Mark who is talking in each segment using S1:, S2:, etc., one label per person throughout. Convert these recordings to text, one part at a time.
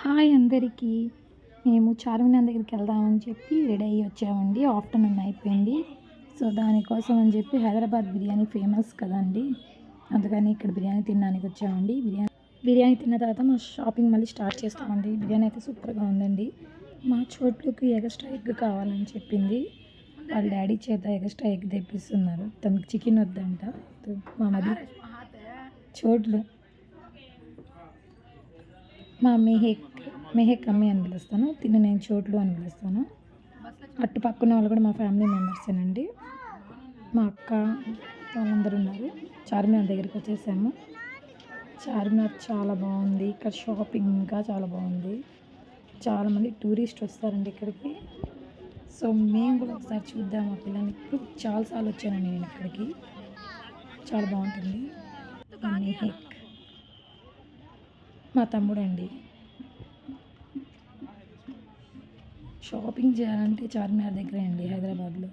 S1: Hi అందరికీ. మేము చార్మినార్ దగ్గరికి వెళ్దామని చెప్పి రెడీ అయ్యి వచ్చామండి. ఆఫ్టర్నూన్ అయిపోయింది. సో దానికోసం అని చెప్పి హైదరాబాద్ బిర్యానీ ఫేమస్ కదండి. అందుకని ఇక్కడ బిర్యానీ తినడానికి వచ్చామండి. బిర్యానీ బిర్యానీ తిన్న తర్వాత మా షాపింగ్ మళ్ళీ స్టార్ట్ చేస్తామండి. బిర్యానీ అయితే సూపర్గా ఉందండి. మా చోట్లకి ఎగస్ట్రా ఎగ్ కావాలని చెప్పింది. వాళ్ళ డాడీ చేత ఎగస్ట్రా ఎగ్ తెప్పిస్తున్నారు. తనకి చికెన్ వద్దంట. మా మధ్య చోట్లు మా మెహెక్ మెహెక్ అమ్మి అని పిలుస్తాను. తిని నేను చోట్లు అని పిలుస్తాను. అటు పక్కన వాళ్ళు కూడా మా ఫ్యామిలీ మెంబర్సేనండి. మా అక్క వాళ్ళందరూ ఉన్నారు. చార్మినార్ దగ్గరికి వచ్చేసాము. చార్మినార్ చాలా బాగుంది. ఇక్కడ షాపింగ్ ఇంకా చాలా బాగుంది. చాలామంది టూరిస్ట్ వస్తారండి ఇక్కడికి. సో మేము కూడా ఒకసారి చూద్దాం ఆ పిల్లని ఇప్పుడు చాలాసార్లు వచ్చానండి నేను ఇక్కడికి. చాలా బాగుంటుంది. మెహెక్. మా తమ్ముడు అండి షాపింగ్ చేయాలంటే చార్మినార్ దగ్గరే అండి హైదరాబాద్లో.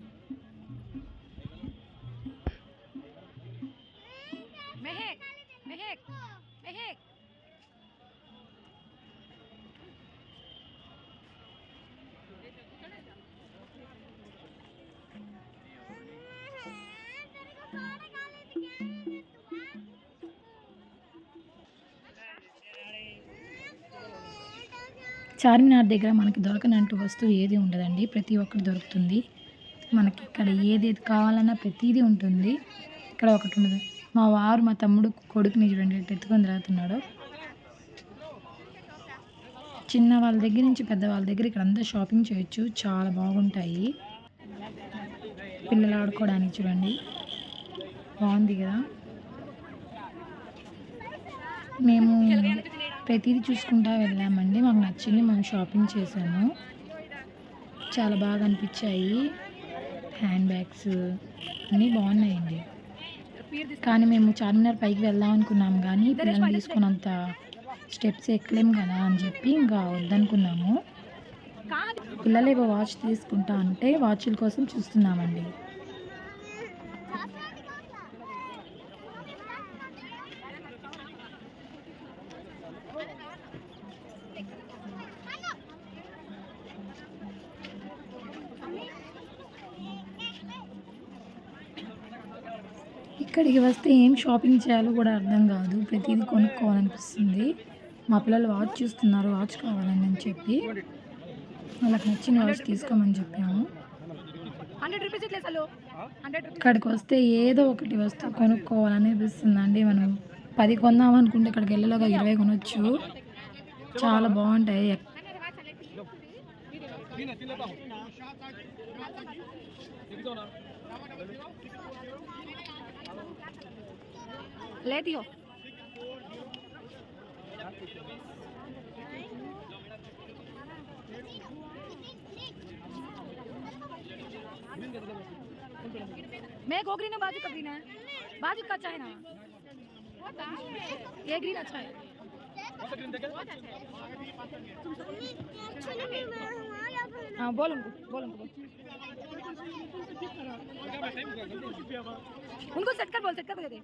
S2: మెహక్ మెహక్ మెహక్.
S1: చార్మినార్ దగ్గర మనకి దొరకనంటూ వస్తువు ఏది ఉండదండి. ప్రతి ఒక్కటి దొరుకుతుంది. మనకి ఇక్కడ ఏదేది కావాలన్నా ప్రతిదీ ఉంటుంది. ఇక్కడ ఒకటి ఉండదు. మా వారు మా తమ్ముడు కొడుకుని చూడండి ఎత్తుకొని తిరుగుతున్నాడు. చిన్న వాళ్ళ దగ్గర నుంచి పెద్ద వాళ్ళ దగ్గర ఇక్కడ అంతా షాపింగ్ చేయొచ్చు. చాలా బాగుంటాయి. పిల్లలు ఆడుకోవడానికి చూడండి. బాగుంది కదా. మేము ప్రతిదీ చూసుకుంటా వెళ్ళామండి. మాకు నచ్చింది. మేము షాపింగ్ చేసాము చాలా బాగా అనిపించాయి. హ్యాండ్ బ్యాగ్స్ అన్నీ బాగున్నాయండి. కానీ మేము చార్మినార్ పైకి వెళ్దాం అనుకున్నాము కానీ పిల్లల్ని తీసుకున్నంత స్టెప్స్ ఎక్కలేము కదా అని చెప్పి ఇంకా వద్దనుకున్నాము. పిల్లలు ఏవో వాచ్ తీసుకుంటా అంటే వాచ్ల కోసం చూస్తున్నామండి. ఇక్కడికి వస్తే ఏం షాపింగ్ చేయాలో కూడా అర్థం కాదు. ప్రతిదీ కొనుక్కోవాలనిపిస్తుంది. మా పిల్లలు వాచ్ చూస్తున్నారు. వాచ్ కావాలని అని చెప్పి వాళ్ళకి నచ్చిన వాచ్ తీసుకోమని చెప్పాము. ఇక్కడికి వస్తే ఏదో ఒకటి వస్తువు కొనుక్కోవాలనిపిస్తుంది అండి మనం పది కొందాం అనుకుంటే ఇక్కడికి వెళ్ళలోగా ఇరవై కొనొచ్చు. చాలా బాగుంటాయి.
S2: ले दियो। मैं गो ग्रीन है बाजू का ग्रीन है बाजू का अच्छा है ना। ये ग्रीन अच्छा है। हाँ बोल उनको बोल उनको उनको सेट कर, बोल सेट कर दे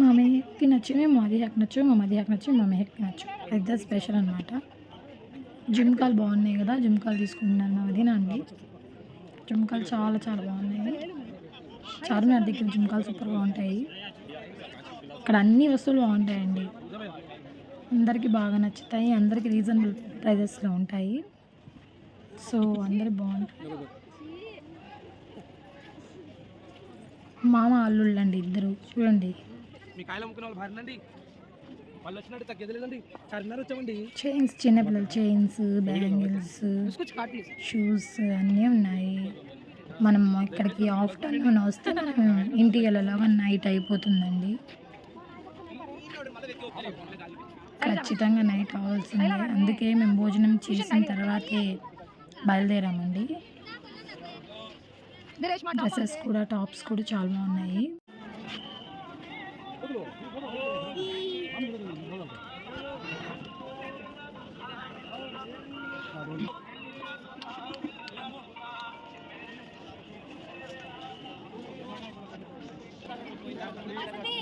S1: మా మెహక్కి నచ్చినవి మాది మదిహాకి నచ్చు మా మదిహాకి నచ్చు మా మెహక్కి నచ్చు పెద్ద స్పెషల్ అనమాట జుమ్కాలు బాగున్నాయి కదా జుమ్కాలు తీసుకుంటున్నాను మా అండి. జుమ్కాలు చాలా చాలా బాగున్నాయి. చార్మినార్ దగ్గర జుమ్కాలు సూపర్గా ఉంటాయి ఇక్కడ అన్ని వస్తువులు బాగుంటాయండి. అందరికీ బాగా నచ్చుతాయి అందరికీ రీజనబుల్ ప్రైజెస్లో ఉంటాయి. సో అందరు బాగుంటాయి. మామ అల్లుళ్ళు అండి ఇద్దరు. చూడండి. చైన్స్ చిన్నపిల్లలు చైన్స్ బ్యాంగిల్స్ షూస్ అన్నీ ఉన్నాయి. మనం ఇక్కడికి ఆఫ్టర్నూన్ వస్తే మనం ఇంటికి వెళ్ళలాగా నైట్ అయిపోతుందండి. ఖచ్చితంగా నైట్ అవ్వాల్సిందే అందుకే మేము భోజనం చేసిన తర్వాతే బయలుదేరామండి. డ్రెస్సెస్ కూడా టాప్స్ కూడా చాలా బాగున్నాయి.
S2: खाली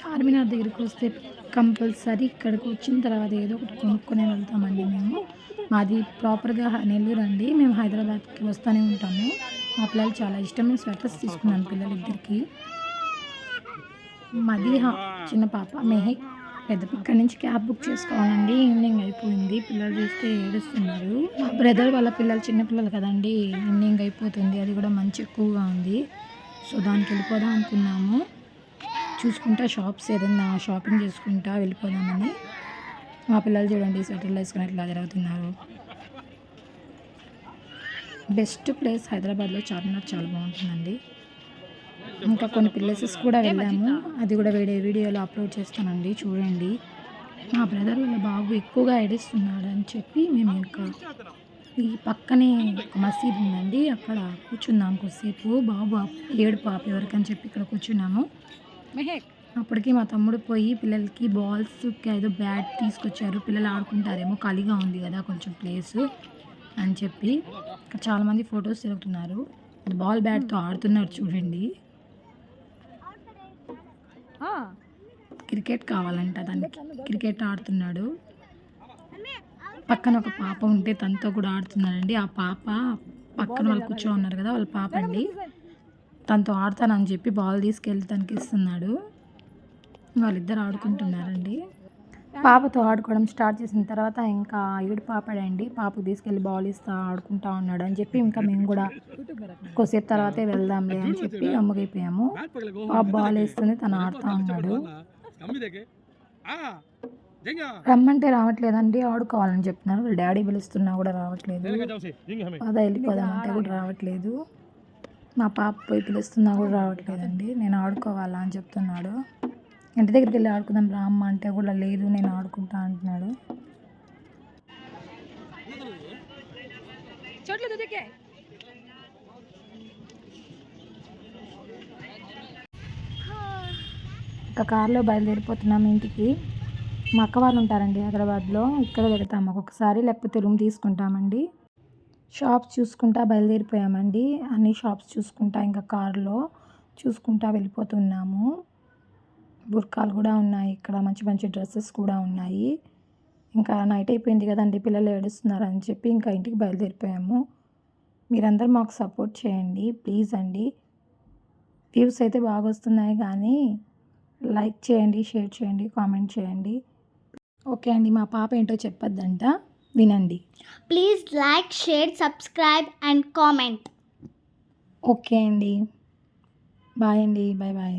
S1: చార్మినార్ దగ్గరికి వస్తే కంపల్సరీ ఇక్కడికి వచ్చిన తర్వాత ఏదో ఒకటి కొనుక్కొని వెళ్తామండి మేము. మాది ప్రాపర్గా నెల్లూరు అండి. మేము హైదరాబాద్కి వస్తూనే ఉంటాము. మా పిల్లలు చాలా ఇష్టం. నేను స్వెటర్స్ తీసుకున్నాను పిల్లలిద్దరికి. మాది చిన్న పాప మెహక్ పెద్ద పక్క నుంచి క్యాబ్ బుక్ చేసుకోవాలండి. ఈవినింగ్ అయిపోయింది. పిల్లలు చూస్తే ఏడుస్తున్నారు. మా బ్రదర్ వాళ్ళ పిల్లలు చిన్నపిల్లలు కదండి. ఈవినింగ్ అయిపోతుంది. అది కూడా మంచి ఎక్కువగా ఉంది. సో దానికి వెళ్ళిపోదాం అనుకున్నాము. చూసుకుంటా షాప్స్ ఏదైనా షాపింగ్ చేసుకుంటా వెళ్ళిపోదామని. మా పిల్లలు చూడండి స్వెటర్లు వేసుకుని ఎట్లా జరుగుతున్నారు బెస్ట్ ప్లేస్ హైదరాబాద్లో చార్మినార్ చాలా బాగుంటుందండి. ఇంకా కొన్ని ప్లేసెస్ కూడా వెళ్ళాము. అది కూడా వేడే వీడియోలో అప్లోడ్ చేస్తానండి చూడండి. మా బ్రదర్ వాళ్ళ బాబు ఎక్కువగా ఏడుస్తున్నాడు అని చెప్పి మేము ఇంకా ఈ పక్కనే ఒక మసీద్ ఉందండి. అక్కడ కూర్చున్నాం కొద్దిసేపు. బాబు ఏడు పాప ఎవరికని చెప్పి ఇక్కడ కూర్చున్నాము.
S2: మెహక్.
S1: అప్పటికి మా తమ్ముడు పోయి పిల్లలకి బాల్స్ ఏదో బ్యాట్ తీసుకొచ్చారు. పిల్లలు ఆడుకుంటారేమో ఖాళీగా ఉంది కదా కొంచెం ప్లేస్ అని చెప్పి చాలామంది ఫొటోస్ తిరుగుతున్నారు. బాల్ బ్యాట్తో ఆడుతున్నారు చూడండి. క్రికెట్ కావాలంట దానికి క్రికెట్ ఆడుతున్నాడు. పక్కన ఒక పాప ఉంటే తనతో కూడా ఆడుతున్నాడండి. ఆ పాప పక్కన వాళ్ళు కూర్చో ఉన్నారు కదా వాళ్ళ పాప అండి. తనతో ఆడతానని చెప్పి బాల్ తీసుకెళ్ళి తనకి ఇస్తున్నాడు వాళ్ళిద్దరు ఆడుకుంటున్నారండి. పాపతో ఆడుకోవడం స్టార్ట్ చేసిన తర్వాత ఇంకా ఈడు పాపడండి పాపకు తీసుకెళ్ళి బాల్ ఇస్తా ఆడుకుంటా ఉన్నాడు అని చెప్పి ఇంకా మేము కూడా కొద్దిసేపు తర్వాతే వెళ్దాంలే అని చెప్పి అమ్మగైపోయాము. పాప బాల్ వేస్తుంది తను ఆడుతూ ఉన్నాడు. రమ్మంటే రావట్లేదండి ఆడుకోవాలని చెప్తున్నారు. వాళ్ళ డాడీ పిలుస్తున్నా కూడా రావట్లేదు. అదే వెళ్ళిపోదామంటే కూడా రావట్లేదు. మా పాప పోయి పిలుస్తున్నా కూడా రావట్లేదండి. నేను ఆడుకోవాలా అని చెప్తున్నాడు. ఇంటి దగ్గరికి వెళ్ళి ఆడుకుందాం రా అమ్మ అంటే కూడా లేదు నేను ఆడుకుంటా అంటున్నాడు. ఇంకా కార్లో బయలుదేరిపోతున్నాం ఇంటికి. మా అక్క వాళ్ళు ఉంటారండి హైదరాబాద్లో. ఇక్కడ వెళ్తాం ఒక్కొక్కసారి లేకపోతే రూమ్ తీసుకుంటామండి. షాప్స్ చూసుకుంటా బయలుదేరిపోయామండి. అన్ని షాప్స్ చూసుకుంటా ఇంకా కార్లో చూసుకుంటా వెళ్ళిపోతున్నాము. బుర్కాలు కూడా ఉన్నాయి ఇక్కడ మంచి మంచి డ్రెస్సెస్ కూడా ఉన్నాయి. ఇంకా నైట్ అయిపోయింది కదండి పిల్లలు ఏడుస్తున్నారు అని చెప్పి ఇంకా ఇంటికి బయలుదేరిపోయాము. మీరందరూ మాకు సపోర్ట్ చేయండి ప్లీజ్ అండి. వ్యూస్ అయితే బాగా వస్తున్నాయి కానీ లైక్ చేయండి షేర్ చేయండి కామెంట్ చేయండి. ఓకే అండి మా పాప ఏంటో చెప్పొద్దంట. వినండి.
S3: Please like share subscribe and comment
S1: okay అండి. బాయ్ అండి. Bye bye.